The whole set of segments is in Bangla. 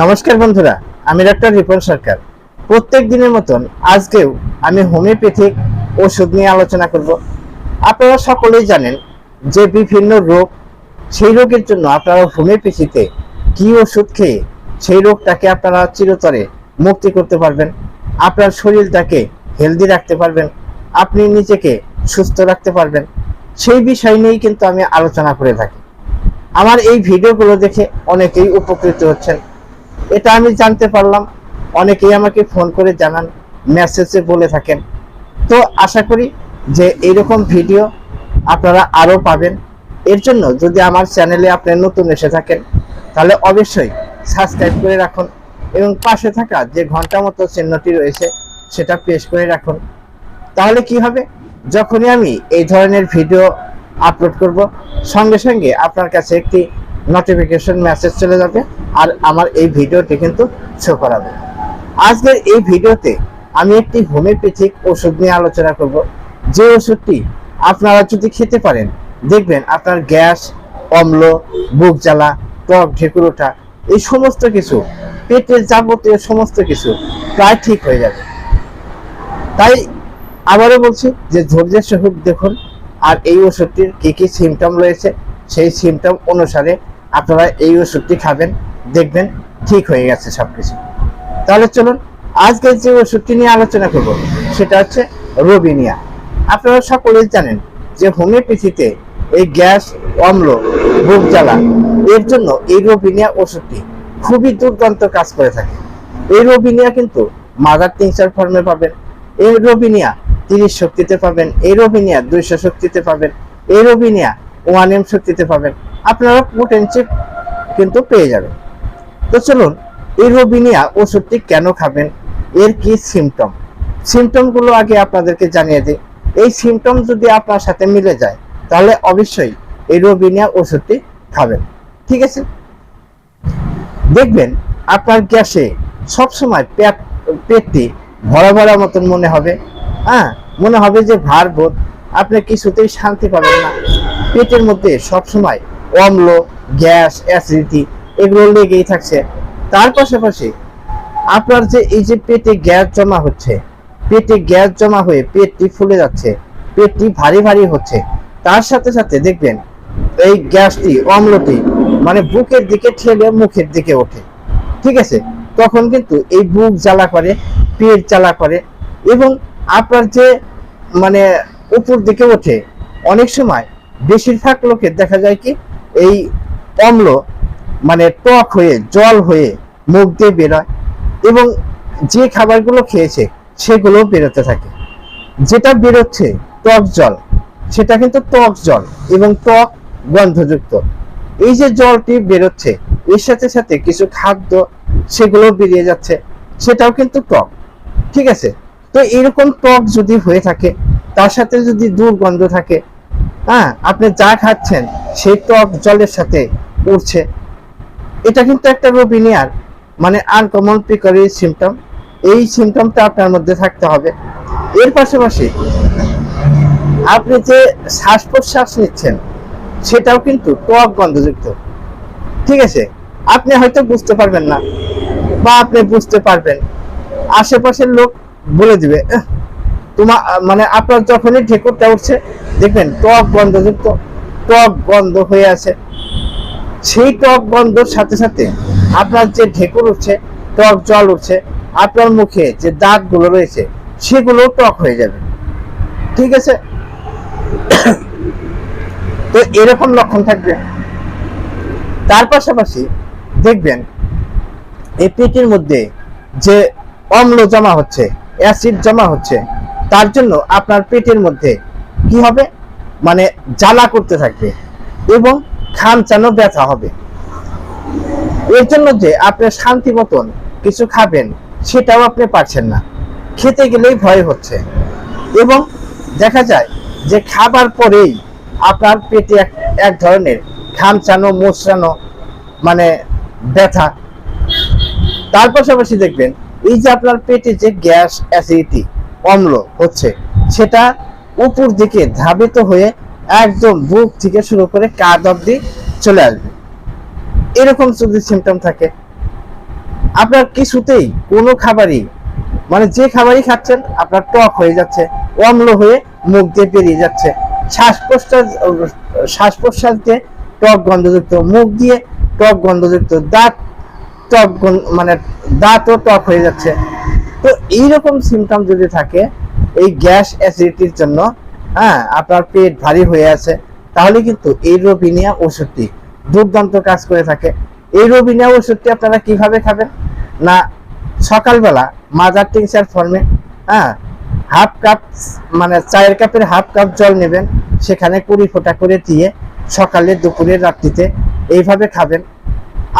নমস্কার বন্ধুরা, আমি ডাক্তার রিপন সরকার। প্রত্যেক দিনের মতন আজকেও আমি হোমিওপ্যাথিক ওষুধ নিয়ে আলোচনা করব। আপনারা সকলেই জানেন যে বিভিন্ন রোগ, সেই রোগের জন্য আপনারা হোমিওপ্যাথিতে কি ওষুধ খেয়ে সেই রোগটাকে আপনারা চিরতরে মুক্তি করতে পারবেন। আপনার শরীরটাকে হেলদি রাখতে পারবেন। আপনি নিজেকে সুস্থ রাখতে পারবেন। সেই বিষয় নিয়েই কিন্তু আমি আলোচনা করে থাকি। আমার এই ভিডিওগুলো দেখে অনেকেই উপকৃত হচ্ছেন। এটা আমি জানতে পারলাম। অনেকেই আমাকে ফোন করে জানান মেসেজে বলে থাকেন। তো আশা করি যে এইরকম ভিডিও আপনারা আরও পাবেন। এর জন্য যদি আমার চ্যানেলে আপনি নতুন এসে থাকেন, তাহলে অবশ্যই সাবস্ক্রাইব করে রাখুন এবং পাশে থাকা যে ঘণ্টা মতো চিহ্নটি রয়েছে, সেটা প্রেস করে রাখুন। তাহলে কি হবে? যখনই আমি এই ধরনের ভিডিও আপলোড করব, সঙ্গে সঙ্গে আপনার কাছে একটি নোটিফিকেশন মেসেজ চলে যাবে আর আমার এই ভিডিওটি কিন্তু শো করাবে। আজকের এই ভিডিওতে আমি একটি হোমিওপ্যাথিক ওষুধ নিয়ে আলোচনা করব। যে ওষুধটি আপনারা যদি খেতে পারেন, দেখবেন আপনার গ্যাস, অম্ল, বুক জ্বালা টক ঢেকুর ওঠা এই সমস্ত কিছু, পেটের যাবতীয় সমস্ত কিছু প্রায় ঠিক হয়ে যাবে। তাই আবারও বলছি যে ধৈর্যের সহিত দেখুন, আর এই ওষুধটির কি কি সিমটম রয়েছে, সেই সিমটম অনুসারে আপনারা এই ওষুধটি খাবেন, দেখবেন ঠিক হয়ে গেছে সবকিছু। তাহলে চলুন আজকে যে ওষুধটি নিয়ে আলোচনা করব, সেটা হচ্ছে রবিনিয়া। আপনারা সকলেই জানেন যে হোমিওপ্যাথিতে এই গ্যাস, অম্ল, বুক জ্বালা, এর জন্য এই রবিনিয়া ওষুধটি খুবই দুর্দান্ত কাজ করে থাকে। এই রবিনিয়া কিন্তু মাদার টিংচার ফর্মে পাবেন, এই রবিনিয়া তিরিশ শক্তিতে পাবেন, এই রবিনিয়া দুইশো শক্তিতে পাবেন, এই রবিনিয়া ওয়ান এম শক্তিতে পাবেন। আপনারা পোটেন্সি কিন্তু পেয়ে যাবেন। তো চলুন, এই রবিনিয়া ওষুধটি কেন খাবেন? এর কি সিমটম সিমটমগুলো আগে আপনাদেরকে জানিয়ে দিই। এই সিমটম যদি আপনার সাথে মিলে যায়, তাহলে অবশ্যই এই রবিনিয়া ওষুধটি খাবেন। ঠিক আছে? দেখবেন, আপনার গ্যাসে সবসময় পেট, পেটটি ভরা ভরা মতন মনে হবে। হ্যাঁ মনে হবে যে ভার বোধ। আপনি কিছুতেই শান্তি পাবেন না। পেটের মধ্যে সবসময় অম্ল, গ্যাস, অ্যাসিডিটি এগুলো লেগেই থাকছে। তার পাশাপাশি আপনার যে এই যে পেটে গ্যাস জমা হচ্ছে, পেটে গ্যাস জমা হয়ে পেটটি ফুলে যাচ্ছে, পেটটি ভারী ভারী হচ্ছে, তার সাথে সাথে দেখবেন এই গ্যাসটি, অম্লটি মানে বুকের দিকে ঠেলে মুখের দিকে ওঠে। ঠিক আছে? তখন কিন্তু এই বুক জ্বালা করে, পেট জ্বালা করে এবং আপনার যে মানে উপর দিকে ওঠে, অনেক সময় বেশিরভাগ লোকের দেখা যায় কি, এই অম্ল মানে টক হয়ে, জল হয়ে মুখ দিয়ে বেরোয় এবং যে খাবারগুলো খেয়েছে সেগুলো বেরোতে থাকে। যেটা বেরোচ্ছে টক জল, সেটা কিন্তু টক জল এবং টক গন্ধযুক্ত। এই যে জলটি বেরোচ্ছে, এর সাথে সাথে কিছু খাদ্য সেগুলো বেরিয়ে যাচ্ছে, সেটাও কিন্তু টক, ঠিক আছে? তো এরকম টক যদি হয়ে থাকে, তার সাথে যদি দুর্গন্ধ থাকে হ্যাঁ আপনি যা খাচ্ছেন সেই টক জলের সাথে উঠছে এটা কিন্তু একটা রোবিনিয়ার মানে আনকমন পিকারি সিমটম এই সিমটমটা আপনার মধ্যে থাকতে হবে। এর পাশাপাশি আপনি যে শ্বাস প্রশ্বাস নিচ্ছেন সেটাও কিন্তু টক গন্ধযুক্ত। ঠিক আছে? আপনি হয়তো বুঝতে পারবেন না বা আপনি বুঝতে পারবেন। আশেপাশের লোক বলে দিবে "এহ, তোমার মানে আপনার যখনই ঢেকুরটা উঠছে দেখবেন টক গন্ধযুক্ত টক গন্ধ হয়ে আছে। সেই টক গন্ধর সাথে সাথে আপনার যে ঢেকুর উঠছে, টক জল উঠছে, আপনার মুখে যে দাঁতগুলো রয়েছে, সেগুলো টক হয়ে যাবে। ঠিক আছে? তো এরকম লক্ষণ থাকবে। তার পাশাপাশি দেখবেন, এই পেটের মধ্যে যে অম্ল জমা হচ্ছে, অ্যাসিড জমা হচ্ছে, তার জন্য আপনার পেটের মধ্যে কি হবে? মানে জ্বালা করতে থাকবে এবং খামচানো ব্যথা হবে। এর জন্য যে আপনি শান্তি মতন কিছু খাবেন, সেটাও আপনি পারছেন না। খেতে গেলেই ভয় হচ্ছে। এবং দেখা যায় যে খাবার পরেই আপনার পেটে এক এক ধরনের খামচানো মোচড়ানো মানে ব্যথা। তার পাশাপাশি দেখবেন, এই যে আপনার পেটে যে গ্যাস, অ্যাসিডিটি, অম্ল হচ্ছে, সেটা উপর দিকে ধাবিত হয়ে একদম বুক থেকে শুরু করে কাঁধ অব্দি চলে আসবে। এরকম যদি সিমটম থাকে, আপনার কিছুতেই কোনো খাবারই মানে যে খাবারই খাচ্ছেন, আপনার টক হয়ে যাচ্ছে, অম্ল হয়ে মুখ দিয়ে বেরিয়ে যাচ্ছে। শ্বাস প্রশ্বাস শ্বাস প্রশ্বাস দিয়ে টক গন্ধযুক্ত মুখ দিয়ে টক গন্ধযুক্ত দাঁত, টক মানে দাঁতও টক হয়ে যাচ্ছে। তো এইরকম সিমটম যদি থাকে এই গ্যাস অ্যাসিডিটির জন্য হ্যাঁ আপনার পেট ভারী হয়ে আছে, তাহলে কিন্তু এই রোবিনিয়া ওষুধটি দুর্দান্ত কাজ করে থাকে। এই রোবিনিয়া ওষুধটি আপনারা কীভাবে খাবেন? না, সকালবেলা মাজার টিংসার ফর্মে হ্যাঁ হাফ কাপ মানে চায়ের কাপের হাফ কাপ জল নেবেন, সেখানে কুড়ি ফোঁটা করে দিয়ে সকালে, দুপুরে, রাত্রিতে এইভাবে খাবেন।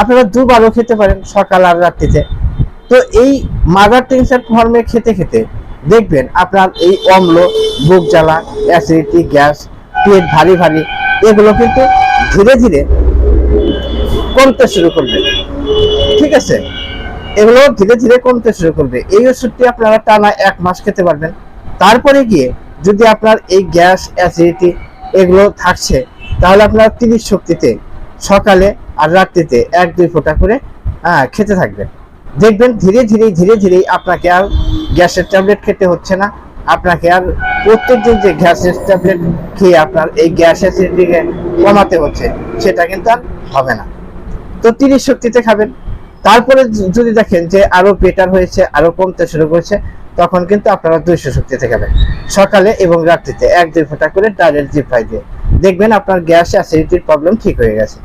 আপনারা দুবারও খেতে পারেন সকাল আর রাত্রিতে। তো এই মাদার টেনশন ফর্মে খেতে খেতে দেখবেন আপনার এই অম্ল, বুক জ্বালা অ্যাসিডিটি গ্যাস পেট ভারী ভারী, এগুলো কিন্তু ধীরে ধীরে কমতে শুরু করবে। ঠিক আছে? এগুলো ধীরে ধীরে কমতে শুরু করবে। এই ওষুধটি আপনারা টানা এক মাস খেতে পারবেন। তারপরে গিয়ে যদি আপনার এই গ্যাস অ্যাসিডিটি এগুলো থাকছে, তাহলে আপনার তিরিশ শক্তিতে সকালে আর রাত্রিতে এক দুই ফোঁটা করে খেতে থাকবেন। দেখবেন ধীরে ধীরে ধীরে ধীরে আপনাকে আর গ্যাসের ট্যাবলেট খেতে হচ্ছে না। আপনাকে আর প্রত্যেকদিন যে গ্যাসের ট্যাবলেট খেয়ে আপনার এই গ্যাস অ্যাসিডিটিকে কমাতে হচ্ছে, সেটা কিন্তু আর হবে না। তো তিরিশ শক্তিতে খাবেন। তারপরে যদি দেখেন যে আরও বেটার হয়েছে, আরও কমতে শুরু করেছে, তখন কিন্তু আপনারা দুইশো শক্তিতে খাবেন। সকালে এবং রাত্রিতে এক, দুই ফোঁটা করে ডাইরেক্ট জিপাই দিয়ে। দেখবেন আপনার গ্যাস অ্যাসিডিটির প্রবলেম ঠিক হয়ে গেছে।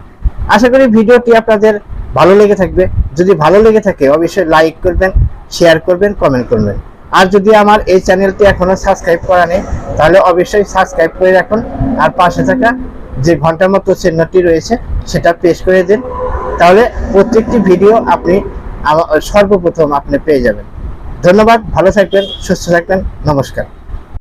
আশা করি ভিডিওটি আপনাদের ভালো লেগে থাকবে। যদি ভালো লেগে থাকে, অবশ্যই লাইক করবেন শেয়ার করবেন কমেন্ট করবেন। আর যদি আমার এই চ্যানেলটি এখনও সাবস্ক্রাইব করা নেই, তাহলে অবশ্যই সাবস্ক্রাইব করে রাখুন। আর পাশে থাকা যে ঘণ্টার মতো চিহ্নটি রয়েছে, সেটা প্রেস করে দিন। তাহলে প্রত্যেকটি ভিডিও আপনি সর্বপ্রথম আপনি পেয়ে যাবেন। ধন্যবাদ, ভালো থাকবেন, সুস্থ থাকবেন, নমস্কার।